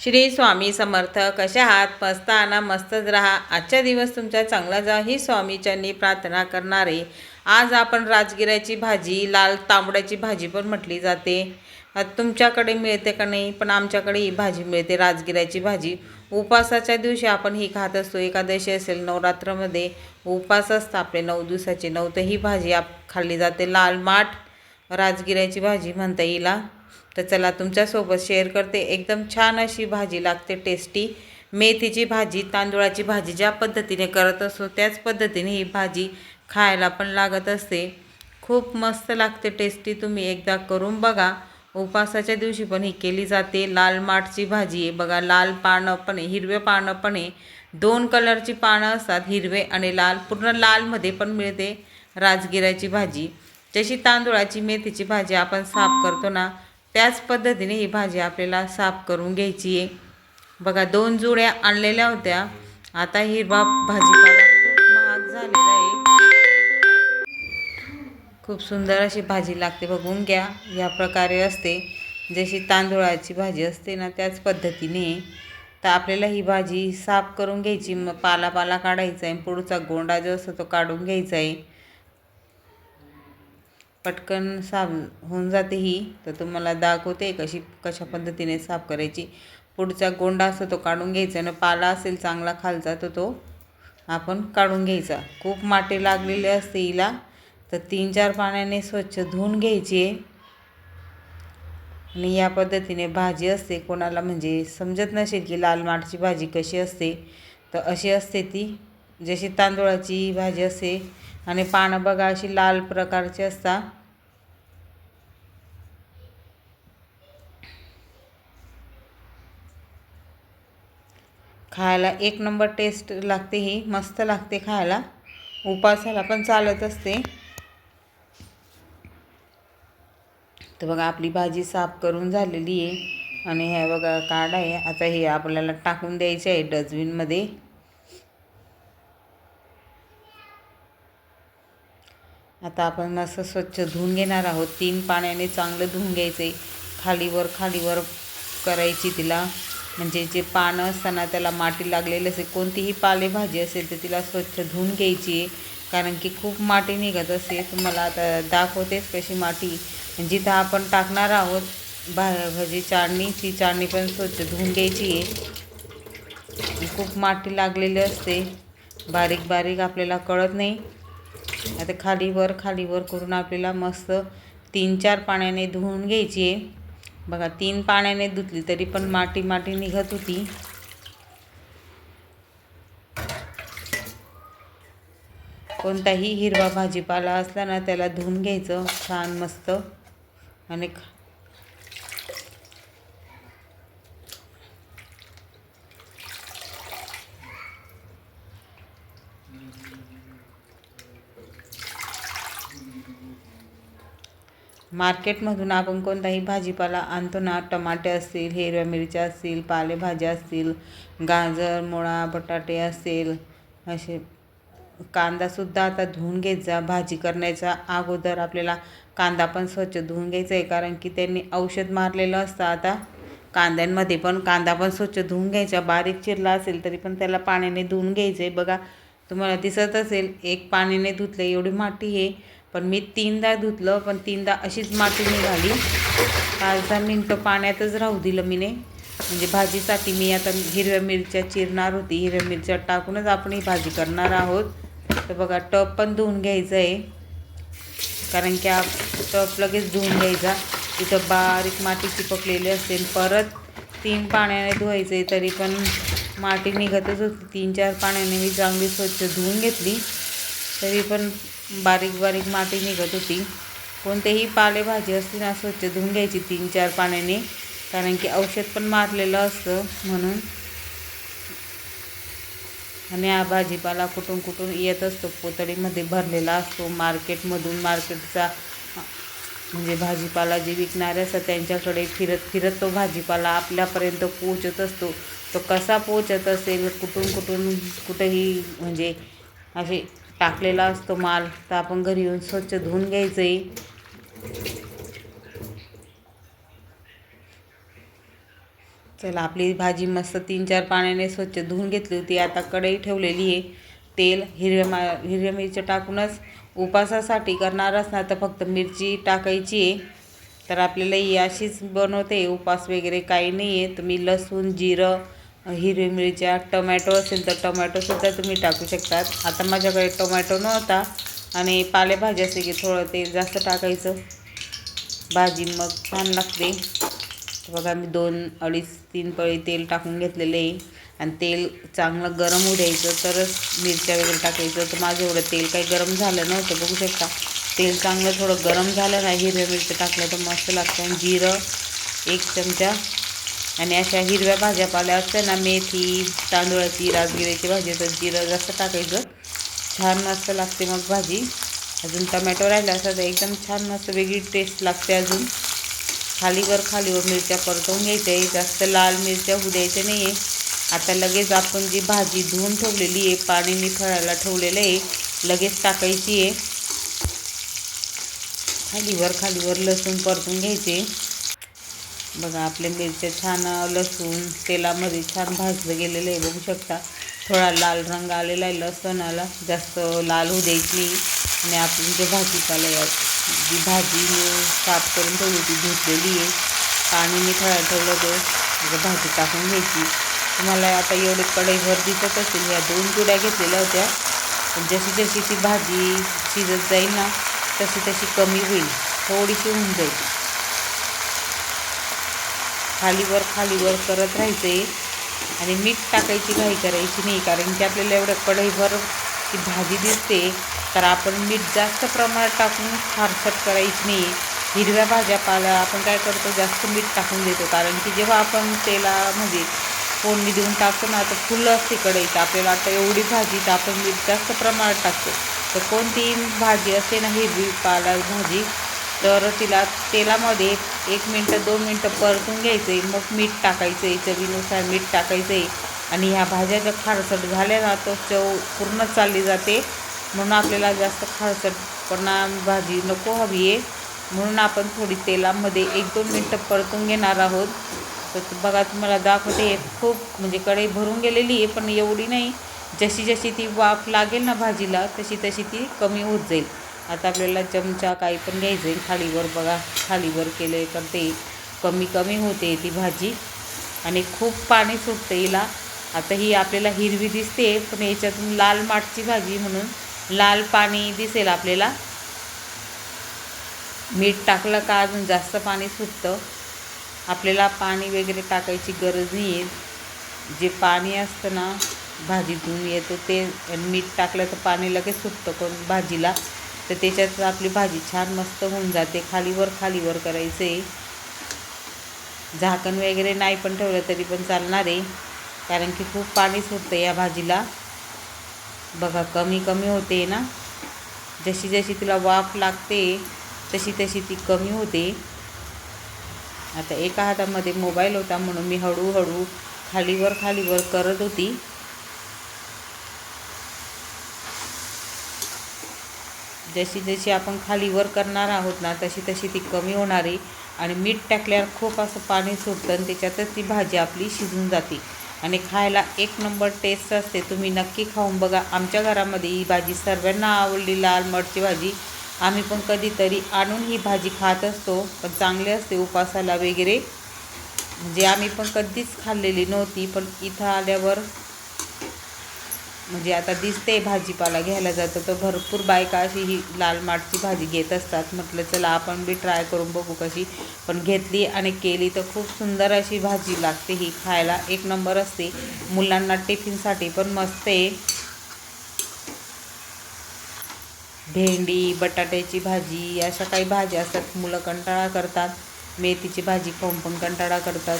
श्री स्वामी समर्थ कशा आहात? मस्त आणा मस्तच राहा. आजचा दिवस तुमचा चांगला जा ही स्वामीच्यांनी प्रार्थना करणारे. आज आपण राजगिऱ्याची भाजी लाल तांबड्याची भाजी पण म्हटली जाते. तुमच्याकडे मिळते का नाही? पण आमच्याकडे ही भाजी मिळते राजगिऱ्याची भाजी. उपासाच्या दिवशी आपण ही खात असतो. एकादशी असेल नवरात्रामध्ये उपास असतं आपले नऊ दिवसाचे. नऊ तर ही भाजी आप खाल्ली जाते. लाल माठ राजगिऱ्याची भाजी म्हणता येईल तर चला तुमच्यासोबत शेअर करते. एकदम छान अशी भाजी लागते टेस्टी मेथीची भाजी तांदूळाची भाजी ज्या पद्धतीने करत असतो त्याच पद्धतीने ही भाजी खायला पण लागत असते. खूप मस्त लागते टेस्टी तुम्ही एकदा करून बघा. उपासाच्या दिवशी पण ही केली जाते. लाल माठची भाजी आहे. बघा लाल पानं पण आहे हिरवे पानं पण आहे. दोन कलरची पानं असतात हिरवे आणि लाल. पूर्ण लालमध्ये पण मिळते राजगिऱ्याची भाजी. जशी तांदूळाची मेथीची भाजी आपण साफ करतो ना त्याच पद्धतीने ही भाजी आपल्याला साफ करून घ्यायची आहे. बघा दोन जुड्या आणलेल्या होत्या. आता हिरवा भाजीपाला खूप महाग झालेला आहे. खूप सुंदर अशी भाजी लागते बघून घ्या. या प्रकारे असते. जशी तांदूळाची भाजी असते ना त्याच पद्धतीने. तर आपल्याला ही भाजी साफ करून घ्यायची. मग पाला पाला काढायचा आहे. पुढचा गोंडा जो असतो तो काढून घ्यायचा आहे. पटकन साफ होऊन जाते ही. तर तुम्हाला दाखवते कशी कशा पद्धतीने साफ करायची. पुढचा गोंडा असतो तो काढून घ्यायचा आणि पाला असेल चांगला खालचा तर तो आपण काढून घ्यायचा. खूप माटे लागलेले असते हिला. तर तीन चार पाण्याने स्वच्छ धुवून घ्यायची. आहे आणि या पद्धतीने भाजी असते. कोणाला म्हणजे समजत नसेल की लाल माठची भाजी कशी असते. तर अशी असते ती. जशी तांदूळाची भाजी असते आणि पानं बघा अशी लाल प्रकारची असतात खायला एक नंबर टेस्ट लागते ही मस्त लागते खायला. उपासाला पण चालत असते. तर बघा आपली भाजी साफ करून झालेली आहे. आणि हे बघा काढ आहे. आता हे आपल्याला टाकून द्यायचे आहे डस्टबिनमध्ये. आता आपण असं स्वच्छ धुवून घेणार आहोत. तीन पाण्याने चांगलं धुवून घ्यायचं आहे खालीवर खालीवर करायची तिला. म्हणजे जे पानं असताना त्याला माती लागलेली असेल कोणतीही पालेभाजी असेल तर तिला स्वच्छ धुवून घ्यायची आहे कारण की खूप माती निघत असते तुम्हाला आता दाखवतेच कशी माती. जिथं आपण टाकणार आहोत भा भाजी चाळणी ती चाळणी पण स्वच्छ धुवून घ्यायची आहे खूप माती लागलेली असते. बारीक बारीक आपल्याला कळत नाही. आता खालीवर खालीवर करून आपल्याला मस्त तीन चार पाण्याने धुवून घ्यायची आहे. बघा तीन पाण्याने धुतली तरी पण माटी माटी निघत होती. कोणताही हिरवा भाजीपाला असला ना त्याला धुवून घ्यायचं. छान मस्त. आणि मार्केटमधून आपण कोणताही भाजीपाला आणतो ना टमाटे असतील हिरव्या मिरच्या असतील पालेभाज्या असतील गाजर मुळा बटाटे असेल असे कांदासुद्धा आता धुवून घ्यायचा भाजी करण्याच्या अगोदर आपल्याला कांदा पण स्वच्छ धुवून घ्यायचा आहे कारण की त्यांनी औषध मारलेलं असतं. आता कांद्यांमध्ये पण कांदा पण स्वच्छ धुवून घ्यायचा. बारीक चिरला असेल तरी पण त्याला पाण्याने धुवून घ्यायचं आहे बघा तुम्हाला दिसत असेल एक पाण्याने धुतलं एवढी माती आहे. पण मी तीनदा धुतलं पण तीनदा अशीच माती निघाली. पाच दहा मिनटं पाण्यातच राहू दिलं मीने. म्हणजे भाजीसाठी मी आता हिरव्या मिरच्या चिरणार होती. हिरव्या मिरच्या टाकूनच आपण ही भाजी करणार आहोत. तर बघा टप पण धुवून घ्यायचं आहे कारण की टप लगेच धुवून घ्यायचा. तिथं बारीक माती चिपकलेली असते. परत तीन पाण्याने धुवायचं आहे तरी पण माती निघतच होती. तीन चार पाण्याने मी चांगली स्वच्छ धुवून घेतली. तरी पण बारीक बारीक माती निघत होती. कोणतेही पालेभाजी असते ना स्वच्छ धुवून घ्यायची तीन चार पाण्याने कारण की औषध पण मारलेलं असतं म्हणून. आणि हा भाजीपाला कुठून कुठून येत असतो पोतळीमध्ये भरलेला असतो. मार्केटमधून मार्केटचा म्हणजे भाजीपाला जे विकणारे असतात त्यांच्याकडे फिरत फिरत तो भाजीपाला आपल्यापर्यंत पोचत असतो. तो कसा पोचत असेल कुठून कुठून कुठंही म्हणजे असे टाकलेला असतो माल. तर आपण घरी येऊन स्वच्छ धुवून घ्यायचं आहे चला आपली भाजी मस्त तीन चार पाण्याने स्वच्छ धुवून घेतली होती. आता कढई ठेवलेली आहे. तेल हिरव्या मा हिरव्या मिरच्या टाकूनच उपासासाठी करणार असणार. तर फक्त मिरची टाकायची आहे. तर आपल्याला ही अशीच बनवते. उपास वगैरे काही नाही आहे तुम्ही लसूण जिरं हिरवी मिरच्या टोमॅटो असेल तर टोमॅटोसुद्धा तुम्ही टाकू शकतात. आता माझ्याकडे टोमॅटो नव्हता आणि पालेभाजी असते की थोडं तेल जास्त टाकायचं. भाजी मग छान लागते. बघा मी दोन अडीच तीन पळी तेल टाकून घेतलेले आहे. आणि तेल चांगलं गरम होऊ द्यायचं तरच मिरच्या वगैरे टाकायचं. तर माझं एवढं तेल काही गरम झालं नव्हतं बघू शकता. तेल चांगलं थोडं गरम झालं नाही हिरव्या मिरच्या टाकलं तर मस्त लागतं. आणि जिरं एक चमचा आणि अशा हिरव्या भाज्या पाल्या असल्या ना मेथी तांदूळाची राजगिऱ्याची भाजी तर जिरं जास्त टाकायचं. छान मस्त लागते मग भाजी. अजून टमॅटो राहिला असता तर एकदम छान मस्त वेगळी टेस्ट लागते अजून. खालीवर खालीवर मिरच्या परतवून घ्यायच्या. आहे जास्त लाल मिरच्या होऊ द्यायच्या नाही आहे आता लगेच आपण जी भाजी धुवून ठेवलेली आहे पाणी निथळायला ठेवलेलं आहे लगेच टाकायची आहे. खालीवर खालीवर लसूण परतून घ्यायचे. बघा आपले मिरच्या छान लसूण तेलामध्ये छान भाजलं गेलेलं आहे बघू शकता. थोडा लाल रंग आलेला आहे लसणाला जास्त लाल होऊ द्यायची नाही आणि आपण जे भाजीपाला या जी भाजी मी साफ करून ठेवली ती धुतलेली आहे. पाणी मी थोडा ठेवलं ते म्हणजे भाजी टाकून घ्यायची. तुम्हाला आता एवढे कढईवर दिसत असेल या दोन कुड्या घेतलेल्या होत्या. पण जशी जशी ती भाजी शिजत जाईल ना तशी तशी कमी होईल थोडीशी होऊन जाईल. खालीवर खालीवर करत राहायचे. आणि मीठ टाकायची घाई करायची नाही कारण की आपल्याला एवढं कढईभर ती भाजी दिसते. तर आपण मीठ जास्त प्रमाणात टाकून फारसट करायची नाही. हिरव्या भाज्या पाला आपण काय करतो जास्त मीठ टाकून देतो. कारण की जेव्हा आपण तेला म्हणजे फोडणी देऊन टाकतो ना तर फुलं असते कढईत. आपल्याला आता एवढी भाजी तर आपण मीठ जास्त प्रमाणात टाकतो. तर कोणतीही भाजी असते ना हिरवी पाला भाजी तर तिला तेलामध्ये एक मिनटं दोन मिनटं परतून घ्यायचं आहे मग मीठ टाकायचं आहे चवीनुसार मीठ टाकायचं आहे आणि ह्या भाज्या जर खारसट झाल्या ना तर चव पूर्ण चालली जाते. म्हणून आपल्याला जास्त खारसटपणा भाजी नको हवी आहे. म्हणून आपण थोडी तेलामध्ये एक दोन मिनटं परतून घेणार आहोत. तर बघा तुम्हाला दाखवते खूप म्हणजे कढई भरून गेलेली आहे पण एवढी नाही. जशी जशी ती वाफ लागेल ना भाजीला तशी तशी ती कमी होत जाईल. आता आपल्याला चमचा काही पण घ्यायचं आहे. खालीवर बघा खालीवर केले तर ते कमी कमी होते ती भाजी. आणि खूप पाणी सुटतं हिला. आता ही आपल्याला हिरवी दिसते पण याच्यातून लाल माठची भाजी म्हणून लाल पाणी दिसेल आपल्याला. मीठ टाकलं का अजून जास्त पाणी सुटतं. आपल्याला पाणी वगैरे टाकायची गरज नाही आहे जे पाणी असतं ना भाजीतून येतं ते मीठ टाकलं तर पाणी लगेच सुटतं कोण भाजीला. तर त्याच्यात आपली भाजी छान मस्त होऊन जाते. खालीवर खालीवर करायचं. आहे झाकण वगैरे नाही पण ठेवलं तरी पण चालणार आहे. कारण की खूप पाणी सुटतं या भाजीला. बघा कमी कमी होते ना. जशी जशी तिला वाफ लागते तशी तशी ती कमी होते. आता एका हातामध्ये मोबाईल होता म्हणून मी हळूहळू खालीवर खालीवर करत होती. जशी जशी आपण खाली वर करणार आहोत ना तशी तशी ती कमी होणार आहे आणि मीठ टाकल्यावर खूप असं पाणी सुटतं आणि त्याच्यातच ती भाजी आपली शिजून जाते. आणि खायला एक नंबर टेस्ट असते. तुम्ही नक्की खाऊन बघा. आमच्या घरामध्ये ही भाजी सर्वांना आवडली. लाल मठची भाजी. आम्ही पण कधीतरी आणून ही भाजी खात असतो. पण चांगली असते उपासाला वगैरे. म्हणजे आम्ही पण कधीच खाल्लेली नव्हती. पण इथं आल्यावर म्हणजे आता दिसते भाजीपाला घ्यायला जातं तर भरपूर बायका अशी ही लाल माठची भाजी घेत असतात. म्हटलं चला आपण बी ट्राय करून बघू कशी. पण घेतली आणि केली तर खूप सुंदर अशी भाजी लागते ही. खायला एक नंबर असते. मुलांना टिफिनसाठी पण मस्त आहे. भेंडी बटाट्याची भाजी अशा काही भाज्या असतात. मुलं कंटाळा करतात. मेथीची भाजी खाऊन पण कंटाळा करतात.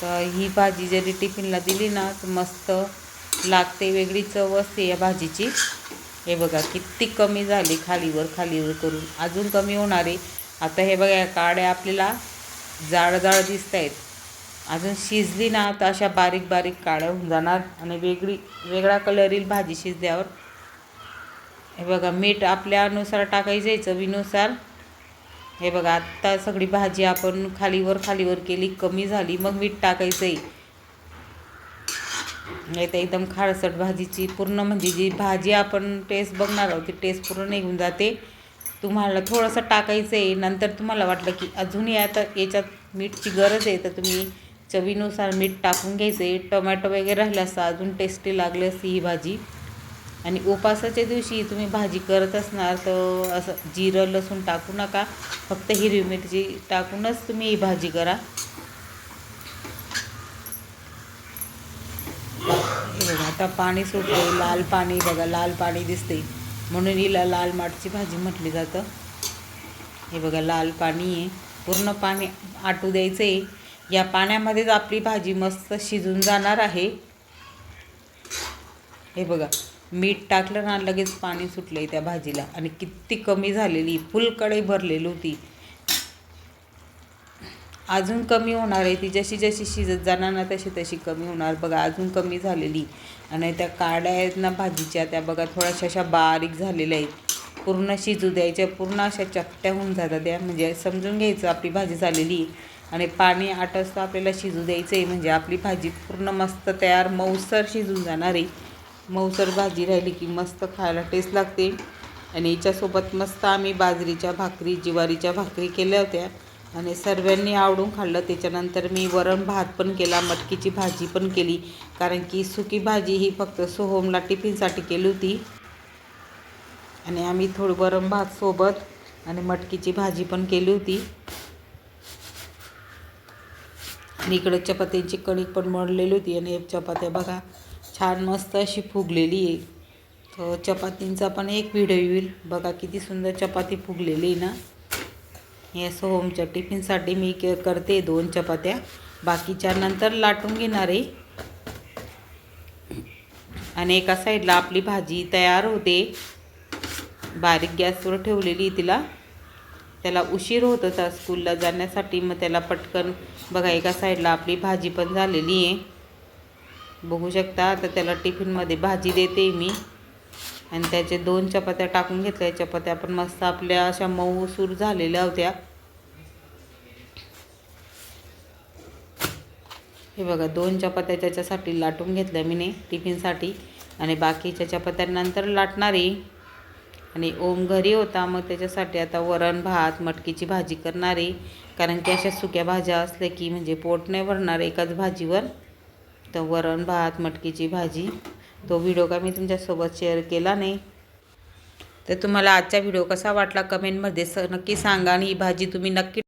तर ही भाजी जरी टिफिनला दिली ना तर मस्त लागते वेगळी चव असते या भाजीची. हे बघा किती कमी झाली खालीवर खालीवर करून. अजून कमी होणार. आहे आता हे बघा या काड्या आपल्याला जाड जाड दिसत आहेत अजून शिजली ना तर अशा बारीक बारीक काड्या होऊन जाणार. आणि वेगळी वेगळा कलर येईल भाजी शिजल्यावर. हे बघा मीठ आपल्यानुसार टाकायचं आहे चवीनुसार. हे बघा आत्ता सगळी भाजी आपण खालीवर खालीवर केली कमी झाली मग मीठ टाकायचं आहे. नाही तर एकदम खारसट भाजीची पूर्ण म्हणजे जी भाजी आपण टेस्ट बघणार आहोत ती टेस्ट पूर्ण निघून जाते. तुम्हाला थोडंसं टाकायचं आहे नंतर तुम्हाला वाटलं की अजूनही आता याच्यात मीठची गरज आहे तर तुम्ही चवीनुसार मीठ टाकून घ्यायचं आहे. टोमॅटो वगैरे राहिलं असतं अजून टेस्टी लागली असती ही भाजी. आणि उपासाच्या दिवशी तुम्ही भाजी करत असणार तर असं जिरं लसूण टाकू नका. फक्त हिरवी मिरची टाकूनच तुम्ही ही भाजी करा हे बघा आता पाणी सुटले लाल पाणी बघा लाल पाणी दिसते म्हणून हिला लाल माठची भाजी म्हटली जातं. हे बघा लाल पाणी आहे. पूर्ण पाणी आटू द्यायचं आहे या पाण्यामध्येच आपली भाजी मस्त शिजून जाणार आहे. हे बघा मीठ टाकलं ना लगेच पाणी सुटलं आहे त्या भाजीला. आणि किती कमी झालेली फुल कढई भरलेली होती. अजून कमी होणार आहे. ती जशी जशी शिजत जाणार ना तशी तशी कमी होणार. बघा अजून कमी झालेली. आणि त्या काड्या आहेत ना भाजीच्या त्या बघा थोड्याशा अशा बारीक झालेल्या आहेत. पूर्ण शिजू द्यायच्या पूर्ण अशा चपट्या होऊन जातात. त्या म्हणजे समजून घ्यायचं आपली भाजी झालेली. आणि पाणी आटसतं आपल्याला शिजू द्यायचं आहे म्हणजे आपली भाजी पूर्ण मस्त तयार मऊसर शिजून जाणार आहे. मऊसर भाजी राहिली की मस्त खायला टेस्ट लागते. आणि याच्यासोबत मस्त आम्ही बाजरीच्या भाकरी ज्वारीच्या भाकरी केल्या होत्या. आणि सर्वांनी आवडून खाल्लं. त्याच्यानंतर मी वरण भात पण केला मटकीची भाजी पण केली. कारण की सुकी भाजी ही फक्त सोहमला टिफिनसाठी केली होती. आणि आम्ही थोडं वरण भात सोबत आणि मटकीची भाजी पण केली होती. आणि इकडं चपात्यांची कणिक पण मळलेली होती. आणि चपात्या बघा छान मस्त अशी फुगलेली आहे. तर चपातींचा पण एक व्हिडिओ येईल. बघा किती सुंदर चपाती फुगलेली आहे ना. हे सोहमच्या टिफिनसाठी मी के करते दोन चपात्या. बाकीच्या नंतर लाटून घेणार आहे. आणि एका साईडला आपली भाजी तयार होते. बारीक गॅसवर ठेवलेली तिला. त्याला उशीर होत होता स्कूलला जाण्यासाठी मग त्याला पटकन बघा एका साईडला आपली भाजी पण झालेली आहे. बघू शकता आता त्याला टिफिनमध्ये भाजी देते मी. आणि त्याचे दोन चपात्या टाकून घेतल्या. चपात्या पण मस्त आपल्या अशा मऊसूर झालेल्या होत्या. हे बघा दोन चपात्या त्याच्यासाठी लाटून घेतल्या मीने टिफिनसाठी. आणि बाकीच्या चपात्यांनंतर लाटणारी. आणि ओम घरी होता मग त्याच्यासाठी आता वरण भात मटकीची भाजी करणारी. कारण की अशा सुक्या भाज्या असल्या की म्हणजे पोट नाही भरणार एकाच भाजीवर. तर वरण भात मटकीची भाजी. तो व्हिडिओ का मी तुमच्यासोबत शेअर केला नाही. तर तुम्हाला आजचा व्हिडिओ कसा वाटला कमेंटमध्ये स नक्की सांगा आणि ही भाजी तुम्ही नक्की